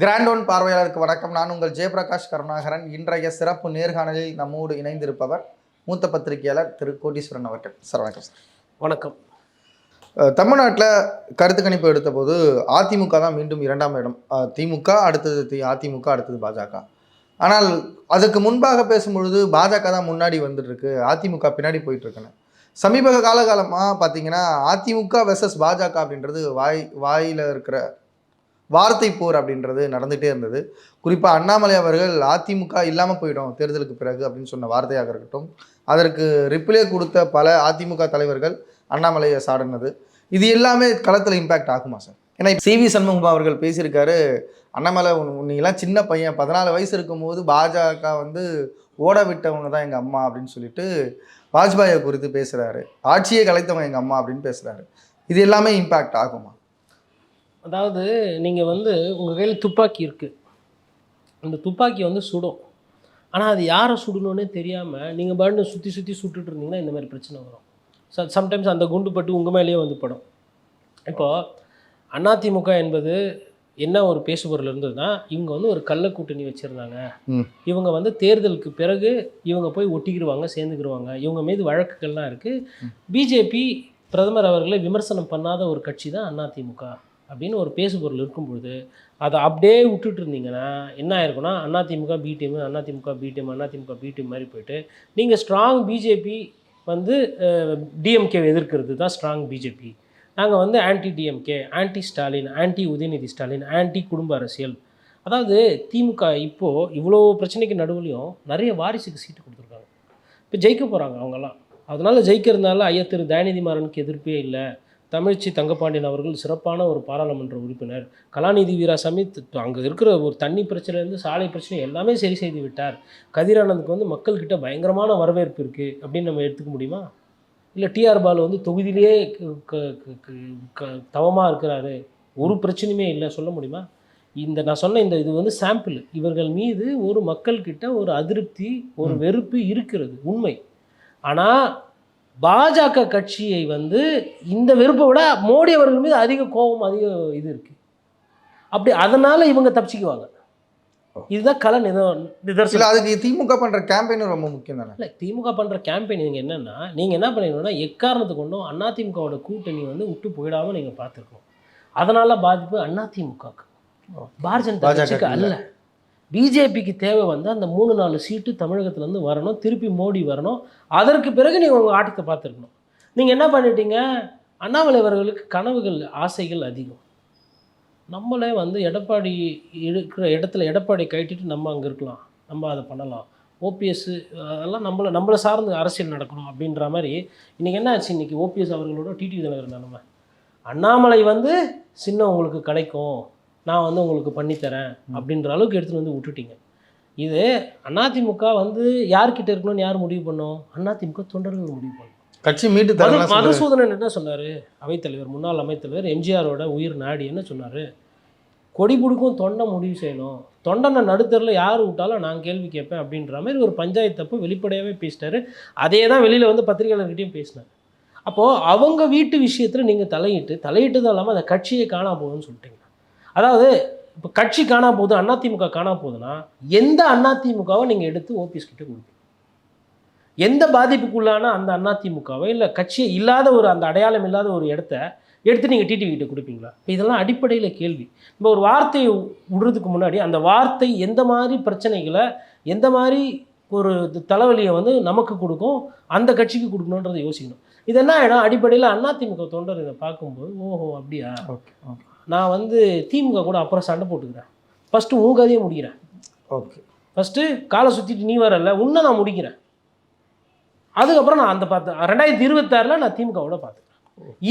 Grand one பார்வையாளருக்கு வணக்கம். நான் உங்கள் ஜெயபிரகாஷ் கருணாகரன். இன்றைய சிறப்பு நேர்காணலில் நம்மோடு இணைந்திருப்பவர் மூத்த பத்திரிகையாளர் திரு கோட்டீஸ்வரன் அவர்கள். சார் வணக்கம் சார். வணக்கம். தமிழ்நாட்டில் கருத்து கணிப்பு எடுத்தபோது அதிமுக தான் மீண்டும் இரண்டாம் இடம். திமுக அடுத்தது தி அதிமுக அடுத்தது பாஜக. ஆனால் அதுக்கு முன்பாக பேசும்பொழுது பாஜக தான் முன்னாடி வந்துட்டு இருக்கு அதிமுக பின்னாடி போயிட்டு இருக்குன்னு சமீப காலகாலமாக பார்த்தீங்கன்னா அதிமுக வெர்சஸ் பாஜக அப்படின்றது வாய் வாயில் இருக்கிற வார்த்தை போர் அப்படின்றது நடந்துகிட்டே இருந்தது. குறிப்பாக அண்ணாமலை அவர்கள் அதிமுக இல்லாமல் போயிடும் தேர்தலுக்கு பிறகு அப்படின்னு சொன்ன வார்த்தையாக இருக்கட்டும். அதற்கு ரிப்ளே கொடுத்த பல அதிமுக தலைவர்கள் அண்ணாமலையை சாடினது. இது எல்லாமே களத்தில் இம்பேக்ட் ஆகுமா சார் ஏன்னா சி வி சண்முகம் அவர்கள் பேசியிருக்காரு அண்ணாமலை உன்னெல்லாம் சின்ன பையன் பதினாலு வயசு இருக்கும்போது பாஜக வந்து ஓட விட்டவங்க தான் எங்கள் அம்மா அப்படின்னு சொல்லிட்டு வாஜ்பாயை குறித்து பேசுகிறாரு ஆட்சியை கலைத்தவங்க எங்கள் அம்மா அப்படின்னு பேசுகிறாரு இது எல்லாமே இம்பேக்ட் ஆகுமா? அதாவது நீங்கள் வந்து உங்கள் கையில் துப்பாக்கி இருக்குது அந்த துப்பாக்கி வந்து சுடும். ஆனால் அது யாரை சுடணும்னே தெரியாமல் நீங்கள் பாட்டு சுற்றி சுற்றி சுட்டுட்டு இருந்தீங்கன்னா இந்த மாதிரி பிரச்சனை வரும். ச சம்டைம்ஸ் அந்த குண்டு பட்டு உங்கள் மேலேயே வந்து படும். இப்போது அதிமுக என்பது என்ன ஒரு பேசுபொருள் இருந்ததுன்னா இவங்க வந்து ஒரு கள்ள கூட்டணி வச்சுருந்தாங்க. இவங்க வந்து தேர்தலுக்கு பிறகு இவங்க போய் ஒட்டிக்கிடுவாங்க சேர்ந்துக்கிடுவாங்க இவங்க மீது வழக்குகள்லாம் இருக்குது பிஜேபி பிரதமர் அவர்களை விமர்சனம் பண்ணாத ஒரு கட்சி தான் அதிமுக அப்படின்னு ஒரு பேசுபொருள் இருக்கும் பொழுது அதை அப்படியே விட்டுட்டு இருந்தீங்கன்னா என்ன ஆயிருக்குன்னா AIADMK B team AIADMK B team AIADMK B team மாதிரி போயிட்டு நீங்கள் ஸ்ட்ராங் பிஜேபி வந்து டிஎம்கே எதிர்க்கிறது தான் ஸ்ட்ராங் பிஜேபி நாங்கள் வந்து anti DMK anti Stalin anti Udhayanidhi Stalin anti குடும்ப அரசியல். அதாவது திமுக இப்போது இவ்வளோ பிரச்சனைக்கு நடுவுலையும் நிறைய வாரிசுக்கு சீட்டு கொடுத்துருக்காங்க. இப்போ ஜெயிக்க போகிறாங்க அவங்கெல்லாம். அதனால் ஜெயிக்கிறதுனால ஐயா திரு தயாநிதி மாறனுக்கு எதிர்ப்பே இல்லை. தமிழ்ச்சி தங்கப்பாண்டியன் அவர்கள் சிறப்பான ஒரு பாராளுமன்ற உறுப்பினர். கலாநிதி வீராசாமி அங்கே இருக்கிற ஒரு தண்ணி பிரச்சனைலேருந்து சாலை பிரச்சனை எல்லாமே சரி செய்து விட்டார். கதிரானந்துக்கு வந்து மக்கள்கிட்ட பயங்கரமான வரவேற்பு இருக்குது அப்படின்னு நம்ம எடுத்துக்க முடியுமா? இல்லை டிஆர் பாலு வந்து தொகுதியிலேயே தவமாக இருக்கிறாரு. ஒரு பிரச்சனையுமே இல்லை சொல்ல முடியுமா? இந்த நான் சொன்ன இந்த இது வந்து சாம்பிள். இவர்கள் மீது ஒரு மக்கள்கிட்ட ஒரு அதிருப்தி ஒரு. வெறுப்பு இருக்கிறது உண்மை. ஆனால் பாஜக கட்சியை வந்து இந்த வெறுப்பை விட மோடி அவர்கள் மீது அதிக கோபம் அதிக இது இருக்கு. அப்படி அதனால இவங்க தப்பிச்சுக்குவாங்க. இதுதான் கல நித நிதர்சனம். அதுக்கு திமுக பண்ணுற கேம்பெயினும் ரொம்ப முக்கியம் தானே? இல்லை திமுக பண்ணுற கேம்பெயின் நீங்கள் என்னென்னா நீங்கள் என்ன பண்ணிக்கணும்னா எக்காரணத்து கொண்டும் அதிமுகவோட கூட்டணி வந்து விட்டு போயிடாமல் நீங்கள் பார்த்துருக்கணும் அதனால பாதிப்பு அதிமுகவுக்கு பாரதிய ஜனதா பாஜக கட்சிக்கு அல்ல. பிஜேபிக்கு தேவை வந்து அந்த மூணு நாலு சீட்டு தமிழகத்துலேருந்து வரணும். திருப்பி மோடி வரணும். அதற்கு பிறகு நீங்கள் உங்கள் ஆட்டத்தை பார்த்துருக்கணும். நீங்கள் என்ன பண்ணிட்டீங்க? அண்ணாமலை அவர்களுக்கு கனவுகள் ஆசைகள் அதிகம். நம்மளே வந்து எடப்பாடி இருக்கிற இடத்துல எடப்பாடி கட்டிட்டு நம்ம அங்கே இருக்கலாம். நம்ம அதை பண்ணலாம். ஓபிஎஸ் அதெல்லாம் நம்மளை நம்மளை சார்ந்து அரசியல் நடக்கணும் அப்படின்ற மாதிரி இன்றைக்கி என்ன ஆச்சு? இன்றைக்கி ஓபிஎஸ் அவர்களோட டிடி தலைவர் நிலமை அண்ணாமலை வந்து சின்ன உங்களுக்கு கிடைக்கும். நான் வந்து உங்களுக்கு பண்ணித்தரேன் அப்படின்ற அளவுக்கு எடுத்துகிட்டு வந்து விட்டுட்டீங்க. இது அதிமுக வந்து யார்கிட்ட இருக்கணும்னு யார் முடிவு பண்ணோம்? அதிமுக தொண்டர்கள் முடிவு பண்ணோம். கட்சி மீட்டு மதுசூதனன் என்ன சொன்னார்? அவைத்தலைவர் முன்னாள் அமைத்தலைவர் எம்ஜிஆரோட உயிர் நாடி என்ன சொன்னார்? கொடி பிடிக்கும் தொண்டை முடிவு செய்யணும். தொண்டனை நடுத்தரில் யார் விட்டாலும் நான் கேள்வி கேட்பேன் அப்படின்ற மாதிரி ஒரு பஞ்சாயத்து தப்பு வெளிப்படையாகவே பேசிட்டாரு. அதே தான் வெளியில் வந்து பத்திரிகையாளர்கிட்டையும் பேசினார். அப்போது அவங்க வீட்டு விஷயத்தில் நீங்கள் தலையிட்டு தலையிட்டதும் இல்லாமல் அந்த கட்சியை காணா போகுதுன்னு சொல்லிட்டீங்க. அதாவது இப்போ கட்சி காணா போகுது அதிமுக காணா போகுதுன்னா எந்த அதிமுகவை நீங்கள் எடுத்து ஓபிஎஸ் கிட்ட கொடுப்பீங்க எந்த பாதிப்புக்குள்ளான அந்த அதிமுகவை இல்லை கட்சி இல்லாத ஒரு அந்த அடையாளம் இல்லாத ஒரு இடத்த எடுத்து நீங்கள் டிடிவி கிட்ட கொடுப்பீங்களா? இப்போ இதெல்லாம் அடிப்படையில் கேள்வி. நம்ம ஒரு வார்த்தையை விடுறதுக்கு முன்னாடி அந்த வார்த்தை எந்த மாதிரி பிரச்சனைகளை எந்த மாதிரி ஒரு தலைவலியை வந்து நமக்கு கொடுக்கும் அந்த கட்சிக்கு கொடுக்கணுன்றதை யோசிக்கணும். இது என்ன ஆகிடும் அடிப்படையில் அதிமுக தொண்டர் இதை பார்க்கும்போது ஓஹோ அப்படியா? Okay okay. நான் வந்து திமுக கூட அப்புறம் சண்டை போட்டுக்கிறேன். ஃபஸ்ட்டு உன் கதையை முடிக்கிறேன். ஓகே ஃபஸ்ட்டு காலை சுற்றிட்டு நீ வரல உன்னை நான் முடிக்கிறேன். அதுக்கப்புறம் நான் அந்த பார்த்து ரெண்டாயிரத்தி இருபத்தாறில் நான் திமுகவோட பார்த்துக்கிறேன்.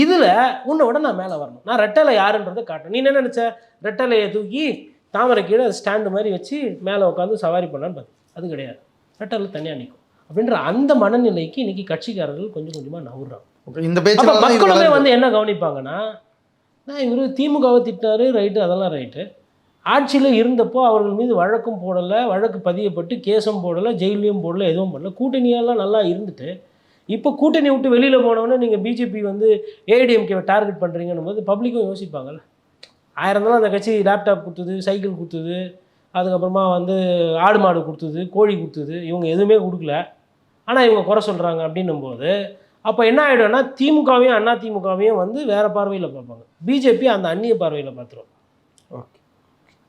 இதில் உன்னை விட நான் மேலே வரணும். நான் ரெட்டலை யாருன்றதை காட்டுறேன். நீ என்ன நினச்ச? ரெட்டலையை தூக்கி தாமரை கீழே ஸ்டாண்டு மாதிரி வச்சு மேலே உட்காந்து சவாரி பண்ணான்னு பார்த்து அது கிடையாது. ரெட்டலை தனியாக நிற்கும் அப்படின்ற அந்த மனநிலைக்கு இன்னைக்கு கட்சிக்காரர்கள் கொஞ்சம் கொஞ்சமாக நவுறாங்க. இந்த மக்களுமே வந்து என்ன கவனிப்பாங்கன்னா நான் இவர் திமுகவை திட்டினார் ரைட்டு அதெல்லாம் ரைட்டு. ஆட்சியில் இருந்தப்போ அவர்கள் மீது வழக்கும் போடலை வழக்கு பதியப்பட்டு கேஸும் போடலை ஜெயிலையும் போடலை எதுவும் பண்ணல கூட்டணியெல்லாம் நல்லா இருந்துட்டு இப்போ கூட்டணி விட்டு வெளியில் போனவொடனே நீங்கள் பிஜேபி வந்து ஏடிஎம்கேவை டார்கெட் பண்ணுறீங்கன்னும் போது பப்ளிக்கும் யோசிப்பாங்கள்ல ஆயிரம் தான் அந்த கட்சி லேப்டாப் கொடுத்தது சைக்கிள் கொடுத்தது அதுக்கப்புறமா வந்து ஆடு மாடு கொடுத்தது கோழி கொடுத்தது இவங்க எதுவுமே கொடுக்கல. ஆனால் இவங்க குறை சொல்கிறாங்க அப்படின்னும் போது அப்போ என்ன ஆகிடும்னா திமுகவையும் அண்ணா திமுகவையும் வந்து வேறு பார்வையில் பார்ப்பாங்க. பிஜேபி அந்த அந்நிய பார்வையில் பார்த்துரும். ஓகே.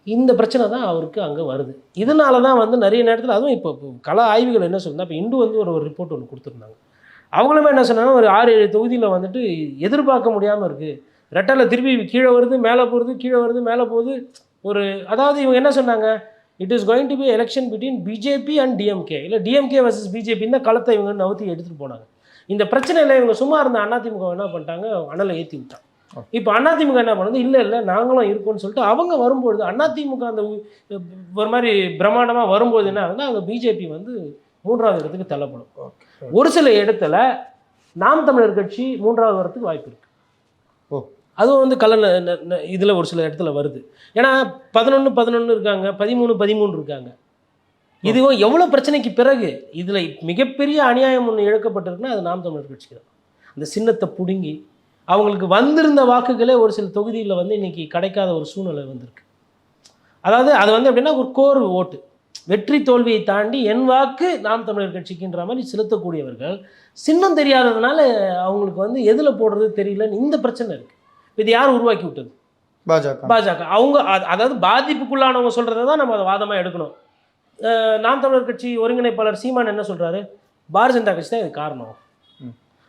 இந்த பிரச்சனை தான் அவருக்கு அங்கே வருது. இதனால தான் வந்து நிறைய நேரத்தில் அதுவும் இப்போ கள ஆய்வுகள் என்ன சொல்லுன்னா இப்போ இந்து வந்து ஒரு ஒரு ரிப்போர்ட் ஒன்று கொடுத்துருந்தாங்க. அவங்களுமே என்ன சொன்னாங்க ஒரு ஆறு ஏழு தொகுதியில் வந்துட்டு எதிர்பார்க்க முடியாமல் இருக்குது ரெட்டலை திருப்பி கீழே வருது மேலே போகிறது கீழே வருது மேலே போகுது. ஒரு அதாவது இவங்க என்ன சொன்னாங்க? It is going to be election between BJP and DMK இல்லை டிஎம்கே வர்சஸ் பிஜேபி இந்த களத்தை இவங்க நவுத்தி எடுத்துகிட்டு போனாங்க. இந்த பிரச்சனையில் இவங்க சும்மா இருந்த அதிமுக என்ன பண்ணிட்டாங்க? அனலை ஏற்றி விட்டாங்க இப்போ அதிமுக என்ன பண்ணுது? இல்லை இல்லை நாங்களும் இருக்கோம்னு சொல்லிட்டு அவங்க வரும்பொழுது அதிமுக அந்த ஒரு மாதிரி பிரம்மாண்டமாக வரும்போது என்ன ஆகுதுன்னா அங்கே பிஜேபி வந்து மூன்றாவது இடத்துக்கு தள்ளப்படும். ஒரு சில இடத்துல நாம் தமிழர் கட்சி மூன்றாவது வரத்துக்கு வாய்ப்பு இருக்கு. ஓ. அதுவும் வந்து கல இதில் ஒரு சில இடத்துல வருது. ஏன்னா பதினொன்று பதினொன்று இருக்காங்க பதிமூணு பதிமூணு இருக்காங்க. இதுவும் எவ்வளோ பிரச்சனைக்கு பிறகு இதில் மிகப்பெரிய அநியாயம் ஒன்று இழக்கப்பட்டிருக்குன்னா அது நாம் தமிழர் கட்சி தான். அந்த சின்னத்தை பிடுங்கி அவங்களுக்கு வந்திருந்த வாக்குகளே ஒரு சில தொகுதியில் வந்து இன்னைக்கு கிடைக்காத ஒரு சூழ்நிலை வந்திருக்கு. அதாவது அது வந்து எப்படின்னா ஒரு கோர் ஓட்டு. வெற்றி தோல்வியை தாண்டி என் வாக்கு நாம் தமிழர் கட்சிக்குன்ற மாதிரி செலுத்தக்கூடியவர்கள் சின்னம் தெரியாததுனால அவங்களுக்கு வந்து எதில் போடுறது தெரியலன்னு இந்த பிரச்சனை இருக்குது இது யார் உருவாக்கி விட்டது? பாஜக. பாஜக. அவங்க அதாவது பாதிப்புக்குள்ளானவங்க சொல்கிறத தான் நம்ம அதை வாதமாக எடுக்கணும். நாம் தமிழர் கட்சி ஒருங்கிணைப்பாளர் சீமான் என்ன சொல்கிறாரு பாரதிய ஜனதா கட்சி தான் இது காரணம்.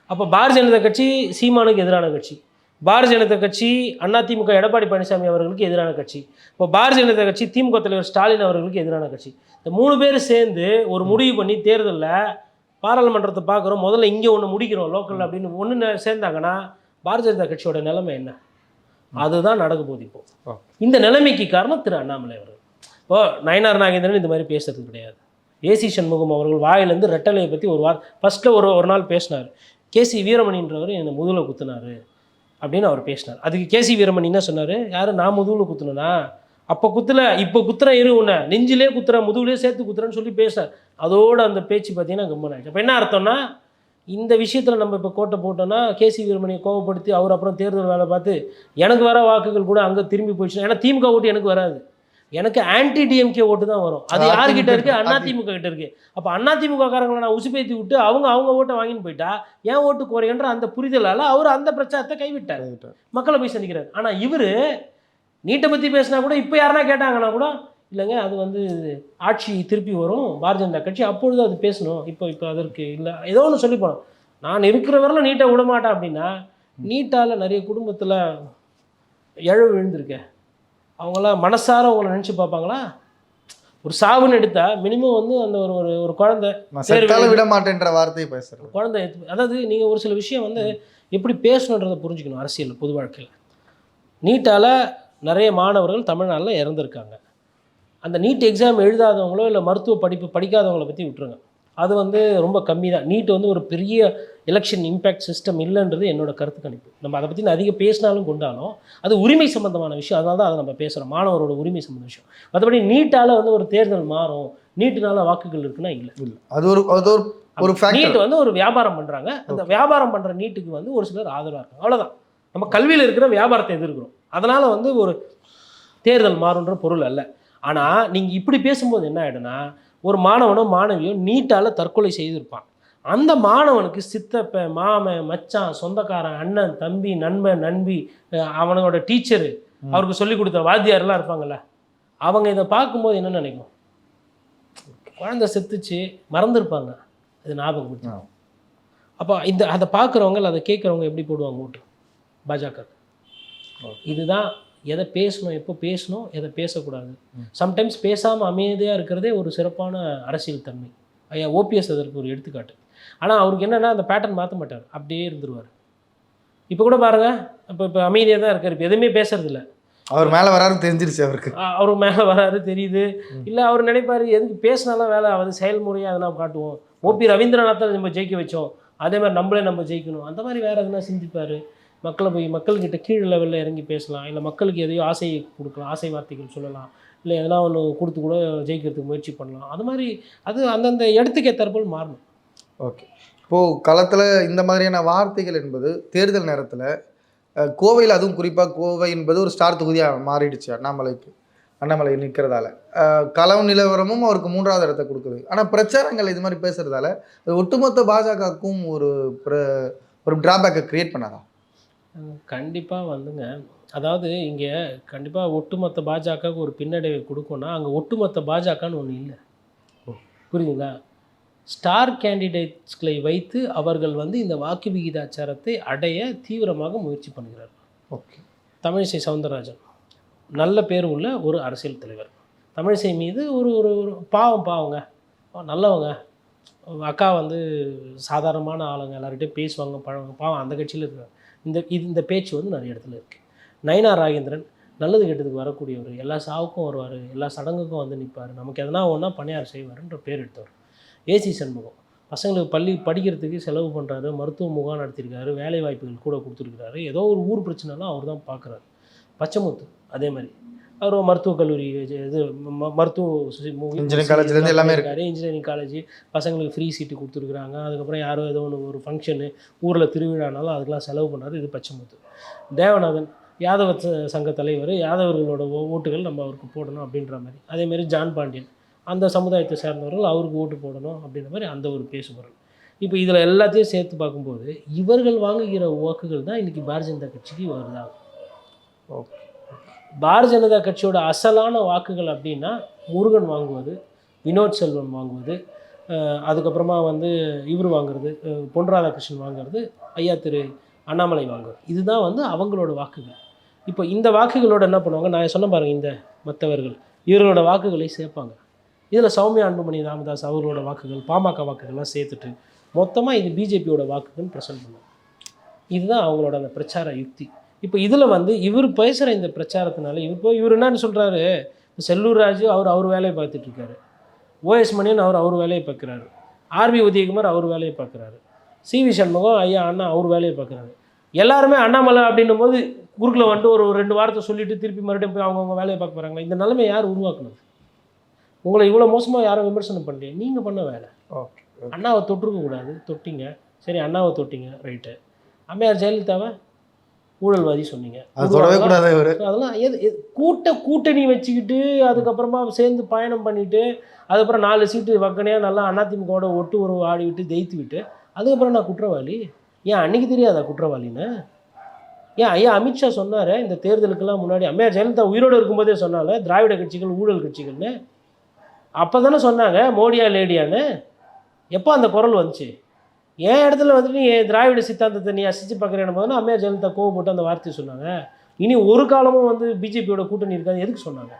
அப்போ பாரதிய ஜனதா கட்சி சீமானுக்கு எதிரான கட்சி. பாரதிய ஜனதா கட்சி அதிமுக எடப்பாடி பழனிசாமி அவர்களுக்கு எதிரான கட்சி. இப்போ பாரதிய ஜனதா கட்சி திமுக தலைவர் ஸ்டாலின் அவர்களுக்கு எதிரான கட்சி. இந்த மூணு பேர் சேர்ந்து ஒரு முடிவு பண்ணி தேர்தலில் பாராளுமன்றத்தை பார்க்குறோம். முதல்ல இங்கே ஒன்று முடிக்கிறோம் லோக்கல் அப்படின்னு ஒன்று சேர்ந்தாங்கன்னா பாரதிய ஜனதா கட்சியோட நிலைமை என்ன? அதுதான் நடக்க போகுது இப்போ. இந்த நிலைமைக்கு காரணம் திரு அண்ணாமலை அவர்கள். இப்போது நயனார் நாகேந்திரன் இந்த மாதிரி பேசுறது கிடையாது. ஏசி சண்முகம் அவர்கள் வாயிலேருந்து ரெட்டலையை பற்றி ஒரு வார் ஃபஸ்ட்டில் ஒரு ஒரு நாள் பேசினார். கேசி வீரமணின்றவர் என்னை முதுகில் குத்துனார் அப்படின்னு அவர் பேசினார். அதுக்கு கேசி வீரமணி என்ன சொன்னார் யார் நான் முதுகில் குத்துனா அப்போ குத்துல இப்போ குத்துறேன் இரு உன்னை. நெஞ்சிலே குத்துறேன் முதுகுலே சேர்த்து குத்துறேன்னு சொல்லி பேசினார். அதோட அந்த பேச்சு பார்த்தீங்கன்னா கம்மன் ஆயிடுச்சு. அப்போ என்ன அர்த்தம்னா இந்த விஷயத்தில் நம்ம இப்போ கோட்டை போட்டோம்னா கேசி வீரமணியை கோவப்படுத்தி அவர் அப்புறம் தேர்தல் வேலை பார்த்து எனக்கு வர வாக்குகள் கூட அங்கே திரும்பி போயிடுச்சு ஏன்னா திமுக ஓட்டு எனக்கு வராது. எனக்கு ஆன்டி டிஎம்கே ஓட்டு தான் வரும். அது யார்கிட்ட இருக்கு? அதிமுக. கிட்ட இருக்கு. அப்போ அதிமுக காரங்களை நான் உசுப்பேத்தி விட்டு அவங்க அவங்க ஓட்டை வாங்கின்னு போயிட்டா என் ஓட்டு குறையன்ற அந்த புரிதலால் அவர் அந்த பிரச்சாரத்தை கைவிட்டார். மக்களை போய் சந்திக்கிறார். ஆனால் இவர் நீட்டை பற்றி பேசினா கூட இப்போ யாருன்னா கேட்டாங்கன்னா கூட இல்லைங்க அது வந்து ஆட்சி திருப்பி வரும் பாரதிய ஜனதா கட்சி அப்பொழுது அது பேசணும். இப்போ இப்போ அதற்கு இல்லை ஏதோ ஒன்று சொல்லி போனோம் நான் இருக்கிற வரல நீட்டை விட மாட்டேன் அப்படின்னா நீட்டால் நிறைய குடும்பத்தில் இழவு விழுந்திருக்கேன் அவங்களாம் மனசார உங்களை நினச்சி பார்ப்பாங்களா? ஒரு சாவுன்னு எடுத்தா மினிமம் வந்து அந்த ஒரு ஒரு ஒரு குழந்தை விடு. மாட்டேன்ற வார்த்தையை பேசுறது. குழந்தை அதாவது நீங்கள் ஒரு சில விஷயம் வந்து எப்படி பேசணுன்றதை புரிஞ்சுக்கணும் அரசியல் பொது வாழ்க்கையில். நீட்டால் நிறைய மாணவர்கள் தமிழ்நாட்டில் இறந்துருக்காங்க. அந்த நீட் எக்ஸாம் எழுதாதவங்களோ இல்லை மருத்துவ படிப்பு படிக்காதவங்கள பற்றி விட்டுருங்க. அது வந்து ரொம்ப கம்மி தான் நீட் வந்து ஒரு பெரிய எலெக்ஷன் இம்பேக்ட் சிஸ்டம் இல்லைன்றது என்னோட கருத்து கணிப்பு. நம்ம அதை பற்றி அதிக பேசினாலும் கொண்டாலும் அது உரிமை சம்பந்தமான விஷயம். அதனால தான் அதை நம்ம பேசுகிறோம் மாணவரோட உரிமை சம்பந்த விஷயம். மற்றபடி நீட்டால் வந்து ஒரு தேர்தல் மாறும். நீட்டுனால வாக்குகள் இருக்குன்னா இல்லை. இல்ல. அது ஒரு அது ஒரு ஒரு நீட் வந்து ஒரு வியாபாரம் பண்றாங்க. அந்த வியாபாரம் பண்ற நீட்டுக்கு வந்து ஒரு சிலர் ஆதரவா இருக்காங்க. அவ்வளவுதான். நம்ம கல்வியில இருக்கிற வியாபாரத்தை எதிர்க்கிறோம். அதனால வந்து ஒரு தேர்தல் மாறுன்ற பொருள் அல்ல. ஆனா நீங்க இப்படி பேசும்போது என்ன ஆயிடும்னா ஒரு மாணவனோ மாணவியோ நீட்டால தற்கொலை செய்திருப்பான். அந்த மாணவனுக்கு சித்தப்ப மாமன் மச்சான் சொந்தக்காரன் அண்ணன் தம்பி நண்பன் நண்பி அவனோட டீச்சரு அவருக்கு சொல்லி கொடுத்த வாத்தியார்லாம் இருப்பாங்கல்ல அவங்க இதை பார்க்கும்போது என்ன நினைக்கும்? குழந்தை செத்துச்சு மறந்துருப்பாங்க. இது ஞாபகம். அப்போ இந்த அதை பார்க்குறவங்க அதை கேட்குறவங்க எப்படி போடுவாங்க ஓட்டு? பாஜக. இதுதான் எதை பேசணும் எப்போ பேசணும் எதை பேசக்கூடாது. சம்டைம்ஸ் பேசாமல் அமைதியாக இருக்கிறதே ஒரு சிறப்பான அரசியல் தன்மை. ஐயா ஓபிஎஸ் அதற்கு ஒரு எடுத்துக்காட்டு. ஆனால் அவருக்கு என்னென்னா அந்த பேட்டர்ன் மாற்ற மாட்டார். அப்படியே இருந்துருவார். இப்போ கூட பாருங்கள் இப்போ இப்போ அமைதியாக தான் இருக்கார். இப்போ எதுவுமே பேசுறதில்ல. அவர் மேல வராருன்னு தெரிஞ்சிருச்சு அவருக்கு. அவர் மேலே வராரு தெரியுது. இல்லை அவர் நினைப்பாரு எதுக்கு பேசினாலும் வேலை ஆகுது செயல்முறையாக அதை நம்ம காட்டுவோம். ஓபி ரவீந்திரநாத்தை நம்ம ஜெயிக்க வச்சோம். அதே மாதிரி நம்மளே நம்ம ஜெயிக்கணும். அந்த மாதிரி வேறு எதுனா சிந்திப்பார்? மக்களை போய் மக்கள்கிட்ட கீழ் லெவலில் இறங்கி பேசலாம். இல்லை மக்களுக்கு எதையோ ஆசை கொடுக்கலாம். ஆசை வார்த்தைகள் சொல்லலாம். இல்லை எதனா ஒன்று கொடுத்து கூட ஜெயிக்கிறதுக்கு முயற்சி பண்ணலாம். அது மாதிரி அது அந்தந்த இடத்துக்கு ஏற்றாற்போல் மாறணும். ஓகே. இப்போது களத்தில் இந்த மாதிரியான வார்த்தைகள் என்பது தேர்தல் நேரத்தில் கோவையில் அதுவும் குறிப்பாக கோவை என்பது ஒரு ஸ்டார் தொகுதியாக மாறிடுச்சு அண்ணாமலைக்கு. அண்ணாமலை நிற்கிறதால களம் நிலவரமும் அவருக்கு மூன்றாவது இடத்தை கொடுக்குது. ஆனால் பிரச்சாரங்கள் இது மாதிரி பேசுகிறதால ஒட்டுமொத்த பாஜகவுக்கும் ஒரு ஒரு டிராபேக்கை க்ரியேட் பண்ணாதான் கண்டிப்பாக வந்துங்க. அதாவது இங்கே கண்டிப்பாக ஒட்டுமொத்த பாஜகவுக்கு ஒரு பின்னடைவை கொடுக்கும்னா அங்கே ஒட்டுமொத்த பாஜகன்னு ஒன்று இல்லை. புரியுதுங்களா? ஸ்டார் கேண்டிடேட்ஸ்களை வைத்து அவர்கள் வந்து இந்த வாக்கு விகிதாச்சாரத்தை அடைய தீவிரமாக முயற்சி பண்ணுகிறார் ஓகே. தமிழிசை சவுந்தரராஜன். நல்ல பேர் உள்ள ஒரு அரசியல் தலைவர். தமிழிசை மீது ஒரு ஒரு ஒரு பாவம் பாவங்க. நல்லவங்க. அக்கா வந்து சாதாரணமான ஆளுங்க. எல்லார்கிட்டையும் பேசுவாங்க பழகுவாங்க. பாவம் அந்த கட்சியில் இருக்காங்க. இந்த இது இந்த பேச்சு வந்து நிறைய இடத்துல இருக்குது நயனா ராகேந்திரன் நல்லது கெட்டதுக்கு வரக்கூடியவர் எல்லா சாவுக்கும் வருவார் எல்லா சடங்குக்கும் வந்து நிற்பார் நமக்கு எதனா ஒன்றா பணியார் செய்வார்ன்ற பேர் எடுத்தவர். ஏசி சண்முகம் பசங்களுக்கு பள்ளி படிக்கிறதுக்கு செலவு பண்ணுறாரு மருத்துவ முகாம் நடத்தியிருக்காரு வேலை வாய்ப்புகள் கூட கொடுத்துருக்காரு ஏதோ ஒரு ஊர் பிரச்சனைலாம் அவர் தான் பார்க்குறாரு பச்சைமுத்து அதே மாதிரி. அவர் மருத்துவக் கல்லூரி இது மருத்துவ இருந்து எல்லாமே இருக்கு. இருக்காரு இன்ஜினியரிங் காலேஜ் பசங்களுக்கு ஃப்ரீ சீட்டு கொடுத்துருக்குறாங்க. அதுக்கப்புறம் யாரோ ஏதோ ஒன்று ஒரு ஃபங்க்ஷனு ஊரில் திருவிழானாலும் அதுக்கெல்லாம் செலவு பண்ணாரு இது பச்சைமுத்து. தேவநாதன் யாதவ சங்க தலைவர் யாதவர்களோட ஓ- ஓட்டுகள் நம்ம அவருக்கு போடணும் அப்படின்ற மாதிரி. அதே மாதிரி ஜான் பாண்டியன் அந்த சமுதாயத்தை சேர்ந்தவர்கள் அவருக்கு ஓட்டு போடணும் அப்படின்ற மாதிரி அந்த ஒரு பேசுபொருள் இப்போ இதில் எல்லாத்தையும் சேர்த்து பார்க்கும்போது இவர்கள் வாங்குகிற வாக்குகள் தான் இன்றைக்கி பாரதிய ஜனதா கட்சிக்கு வருதாங்க ஓகே. பாரதிய ஜனதா கட்சியோட அசலான வாக்குகள் அப்படின்னா முருகன் வாங்குவது வினோத் செல்வன் வாங்குவது அதுக்கப்புறமா வந்து இவர் வாங்குறது பொன் ராதாகிருஷ்ணன் வாங்குறது ஐயா திரு அண்ணாமலை வாங்குறது. இதுதான் வந்து அவங்களோட வாக்குகள். இப்போ இந்த வாக்குகளோட என்ன பண்ணுவாங்க? நான் சொன்ன பாருங்க இந்த மற்றவர்கள் இவர்களோட வாக்குகளை சேர்ப்பாங்க. இதில் சௌமியா அன்புமணி ராமதாஸ் அவர்களோட வாக்குகள் பாமக வாக்குகள்லாம் சேர்த்துட்டு மொத்தமாக இது பிஜேபியோட வாக்குகள் ப்ரெசென்ட் பண்ணுவாங்க. இதுதான் அவங்களோட அந்த பிரச்சார யுக்தி. இப்போ இதில் வந்து இவர் பேசுகிற இந்த பிரச்சாரத்தினால இவர் போய் இவர் என்னன்னு சொல்கிறாரு செல்லூர் ராஜு அவர் அவர் வேலையை பார்த்துட்டு இருக்காரு. ஓஎஸ் மணியன் அவர் அவர் வேலையை பார்க்குறாரு. ஆர்பி உதயகுமார் அவர் வேலையை பார்க்குறாரு. சிவி சண்முகம் ஐயா அண்ணா அவர் வேலையை பார்க்குறாரு. எல்லாருமே அண்ணாமலை அப்படின்னும் போது குறுக்கில் வந்துட்டு ஒரு ஒரு ரெண்டு வாரத்தை சொல்லிட்டு திருப்பி மறுபடியும் போய் அவங்கவுங்க வேலையை பார்க்க போகிறாங்களா இந்த நிலைமை யார் உருவாக்குனது? உங்களை இவ்வளோ மோசமாக யாரும் விமர்சனம் பண்ணலையே நீங்கள் பண்ண வேலை. ஓகே. அண்ணாவை தொட்டிருக்க கூடாது தொட்டிங்க. சரி அண்ணாவை தொட்டிங்க ரைட்டு. அம்மையார் ஜெயலலிதாவை? ஊழல்வாதி சொன்னீங்க. அது தொடவே கூடாது அதெல்லாம் எது கூட்ட கூட்டணி வச்சுக்கிட்டு அதுக்கப்புறமா சேர்ந்து பயணம் பண்ணிட்டு அதுக்கப்புறம் நாலு சீட்டு வக்கனையாக நல்லா அதிமுகவோட ஒட்டு உறவு ஆடி விட்டு ஜெயித்து விட்டு அதுக்கப்புறம் நான் குற்றவாளி? ஏன் அன்னைக்கு தெரியாதா குற்றவாளின்னு? ஏன் ஐயா அமித்ஷா சொன்னார் இந்த தேர்தலுக்கெல்லாம் முன்னாடி? அம்மையார் ஜெயலலிதா உயிரோடு இருக்கும்போதே சொன்னால திராவிட கட்சிகள் ஊழல் கட்சிகள்னு. அப்போ தானே சொன்னாங்க மோடியா லேடியான்னு. எப்போ அந்த குரல் வந்துச்சு? என் இடத்துல வந்துட்டு நீ திராவிட சித்தாந்தத்தை நீ அசிச்சு பார்க்குறேன் போது அம்மையார் ஜெயலலிதா கோவப்பட்டு அந்த வார்த்தையை சொன்னாங்க. இனி ஒரு காலமும் வந்து பிஜேபியோட கூட்டணி இருக்காது. எதுக்கு சொன்னாங்க?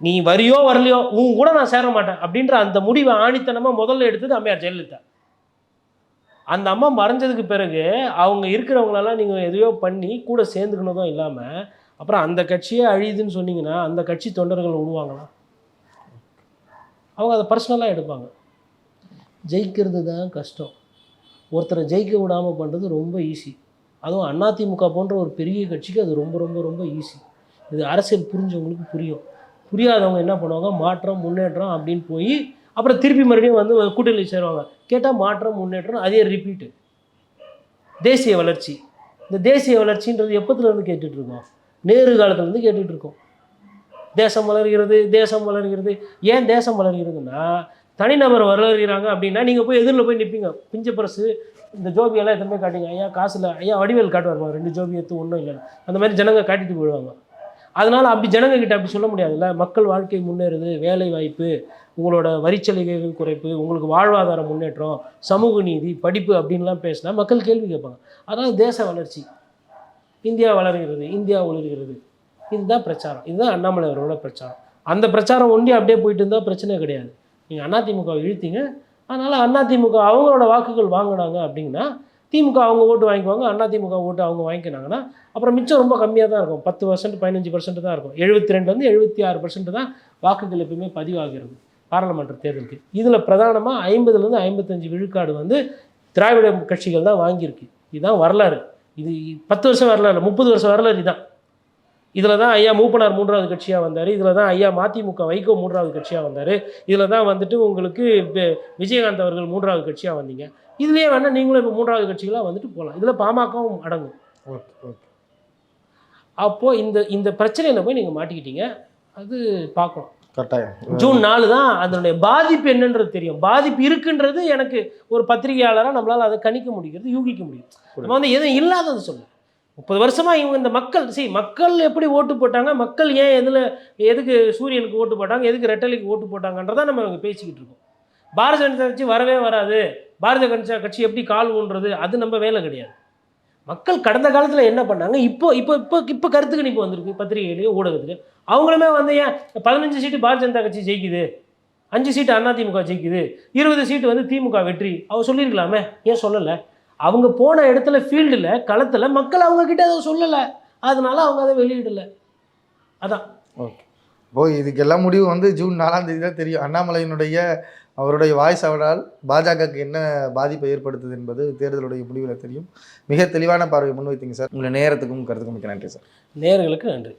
நீ வரியோ வரலையோ உன் கூட நான் சேர மாட்டேன் அப்படின்ற அந்த முடிவை ஆணித்தனமாக முதல்ல எடுத்தது அம்மையார் ஜெயலலிதா. அந்த அம்மா மறைஞ்சதுக்கு பிறகு அவங்க இருக்கிறவங்களெல்லாம் நீங்கள் எதையோ பண்ணி கூட சேர்ந்துக்கணுதும் இல்லாமல் அப்புறம் அந்த கட்சியே அழியுதுன்னு சொன்னீங்கன்னா அந்த கட்சி தொண்டர்கள் விடுவாங்களா அவங்க அதை பர்சனலாக எடுப்பாங்க. ஜெயிக்கிறது தான் கஷ்டம். ஒருத்தரை ஜெயிக்க விடாமல் பண்ணுறது ரொம்ப ஈஸி அதுவும் அதிமுக போன்ற ஒரு பெரிய கட்சிக்கு அது ரொம்ப ரொம்ப ரொம்ப ஈஸி இது அரசியல் புரிஞ்சவங்களுக்கு புரியும். புரியாதவங்க என்ன பண்ணுவாங்க? மாற்றம் முன்னேற்றம் அப்படின்னு போய் அப்புறம் திருப்பி மறுபடியும் வந்து கூட்டணி சேருவாங்க. கேட்டால் மாற்றம் முன்னேற்றம் அதே ரிப்பீட்டு தேசிய வளர்ச்சி. இந்த தேசிய வளர்ச்சின்றது எப்பத்துலேருந்து கேட்டுட்ருக்கோம் நேரு காலத்துலேருந்து கேட்டுட்ருக்கோம் தேசம் வளர்கிறது தேசம் வளர்கிறது. ஏன் தேசம் வளர்கிறதுன்னா தனிநபர் வளர்கிறாங்க அப்படின்னா நீங்கள் போய் எதிரில் போய் நிற்பீங்க பிஞ்ச பரசு இந்த ஜோபியெல்லாம் எத்தனை காட்டுங்க? ஐயா காசில் ஐயா வடிவேல் காட்டுவார் ரெண்டு ஜோபி எடுத்து ஒன்றும் இல்லை அந்த மாதிரி ஜனங்க காட்டிட்டு போயிடுவாங்க. அதனால் அப்படி ஜனங்கக்கிட்ட அப்படி சொல்ல முடியாதுல்ல. மக்கள் வாழ்க்கை முன்னேறுது வேலை வாய்ப்பு உங்களோட வரிச்சலுகைகள் குறைப்பு உங்களுக்கு வாழ்வாதார முன்னேற்றம் சமூக நீதி படிப்பு அப்படின்லாம் பேசினா மக்கள் கேள்வி கேட்பாங்க. அதனால் தேச வளர்ச்சி. இந்தியா வளர்கிறது இந்தியா ஒளிர்கிறது. இதுதான் பிரச்சாரம். இதுதான் அண்ணாமலை அவரோட பிரச்சாரம். அந்த பிரச்சாரம் ஒண்டி அப்படியே போயிட்டு இருந்தால் பிரச்சனை கிடையாது. நீங்கள் அதிமுகவை இழுத்தீங்க. அதனால் அதிமுக அவங்களோட வாக்குகள் வாங்கினாங்க அப்படின்னா திமுக அவங்க ஓட்டு வாங்கிக்குவாங்க அதிமுக ஓட்டு அவங்க வாங்கிக்கினாங்கன்னா அப்புறம் மிச்சம் ரொம்ப கம்மியாக தான் இருக்கும். பத்து பர்சன்ட் பதினஞ்சு பர்சன்ட் தான் இருக்கும். எழுபத்தி ரெண்டுலேருந்து எழுபத்தி ஆறு பர்சன்ட் தான் வாக்குகள் எப்பயுமே பதிவாகிறது பாராளுமன்ற தேர்தலுக்கு. இதில் பிரதானமாக ஐம்பதுலேருந்து ஐம்பத்தஞ்சு விழுக்காடு வந்து திராவிட கட்சிகள் தான் வாங்கியிருக்கு. இதுதான் வரலாறு. இது பத்து வருஷம் வரலாறு முப்பது வருஷம் வரலாறு இதுதான். இதில் தான் ஐயா மூப்பனார் மூன்றாவது கட்சியாக வந்தார். இதில் தான் ஐயா மதிமுக வைகோ மூன்றாவது கட்சியாக வந்தார். இதில் தான் வந்துட்டு உங்களுக்கு விஜயகாந்த் அவர்கள் மூன்றாவது கட்சியாக வந்தீங்க. இதுலேயே வேணால் நீங்களும் இப்போ மூன்றாவது கட்சிகளாக வந்துட்டு போகலாம் இதில் பாமகவும் அடங்கும். Okay okay. அப்போது இந்த இந்த பிரச்சனையில் போய் நீங்கள் மாட்டிக்கிட்டீங்க. அது பார்க்கணும் கட்டாயம். ஜூன் நாலு தான் அதனுடைய பாதிப்பு என்னன்றது தெரியும். பாதிப்பு இருக்குன்றது எனக்கு ஒரு பத்திரிகையாளராக நம்மளால் அதை கணிக்க முடிகிறது யூகிக்க முடியும். நம்ம வந்து எதுவும் இல்லாதது சொல்ல. முப்பது வருஷமாக இவங்க இந்த மக்கள் சரி மக்கள் எப்படி ஓட்டு போட்டாங்க மக்கள் ஏன் எதில் எதுக்கு சூரியனுக்கு ஓட்டு போட்டாங்க எதுக்கு ரெட்டலைக்கு ஓட்டு போட்டாங்கன்றதான் நம்ம இவங்க பேசிக்கிட்டு இருக்கோம். பாரதிய ஜனதா கட்சி வரவே வராது. பாரதிய ஜனதா கட்சி எப்படி கால் ஊன்றது அது நம்ம வேலை கிடையாது. மக்கள் கடந்த காலத்தில் என்ன பண்ணாங்க இப்போ இப்போ இப்போ இப்போ கருத்து கணிப்பு வந்திருக்கு பத்திரிகையிலேயே ஊடகத்துக்கு அவங்களுமே வந்து ஏன் பதினஞ்சு சீட்டு பாரதிய ஜனதா கட்சி ஜெயிக்குது அஞ்சு சீட்டு அதிமுக ஜெயிக்குது இருபது சீட்டு வந்து திமுக வெற்றி. அவர் சொல்லியிருக்கலாமே ஏன் சொல்லலை? அவங்க போன இடத்துல ஃபீல்டில் களத்தில் மக்கள் அவங்க கிட்ட அதை சொல்லலை. அதனால அவங்க அதை வெளியிடலை. அதான். ஓகே. இப்போ இதுக்கு எல்லாம் முடிவு வந்து ஜூன் நாலாம் தேதி தான் தெரியும். அண்ணாமலையினுடைய அவருடைய வாய்ஸ் அவரால் பாஜகவுக்கு என்ன பாதிப்பை ஏற்படுத்துது என்பது தேர்தலுடைய முடிவில் தெரியும். மிக தெளிவான பார்வை முன்வைத்தீங்க சார். உங்களை நேரத்துக்கும் கருத்துக்கும் மிக்க நன்றி சார். நேயர்களுக்கு நன்றி.